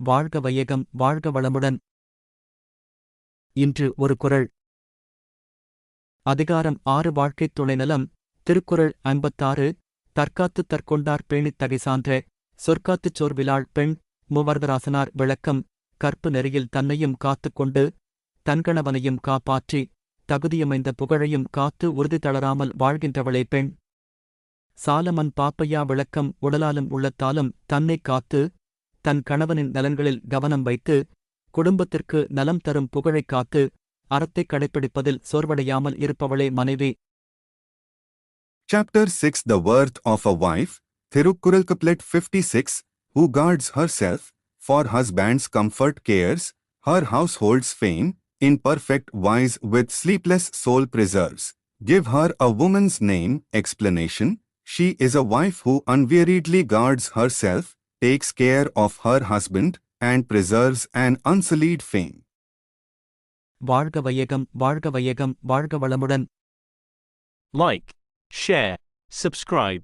வாழ்க வையகம் வாழ்க வளமுடன். இன்று ஒரு குறள் அதிகாரம் ஆறு வாழ்க்கைத் துணைநலம் திருக்குறள் ஐம்பத்தாறு தற்காத்து தற்கொண்டார் பேணித் தகைசான்ற சொற்காத்துச் சோர்விலாள் பெண் மூவர்தராசனார் விளக்கம் கற்பு நெறியில் தன்னையும் காத்துக் கொண்டு தன்கணவனையும் காப்பாற்றி தகுதியமைந்த புகழையும் காத்து உறுதி தளராமல் வாழ்கின்றவளே பெண். சாலமன் பாப்பையா விளக்கம் உடலாலும் உள்ளத்தாலும் தன்னைக் காத்து தன் கணவனின் நலன்களில் கவனம் வைத்து குடும்பத்திற்கு நலம் தரும் புகழைக் காத்து அறத்தைக் கடைப்பிடிப்பதில் சோர்வடையாமல் இருப்பவளே மனைவி Chapter 6 The Worth of a Wife, Thirukkural Couplet 56, Who guards herself, for husband's comfort cares, her household's fame, in perfect wise with sleepless soul preserves. Give her a woman's name, explanation, she is a wife who unweariedly guards herself, takes care of her husband, and preserves an unsullied fame. வாழ்க வையகம் வாழ்க வையகம் வாழ்க வளமுடன் Like, share, subscribe.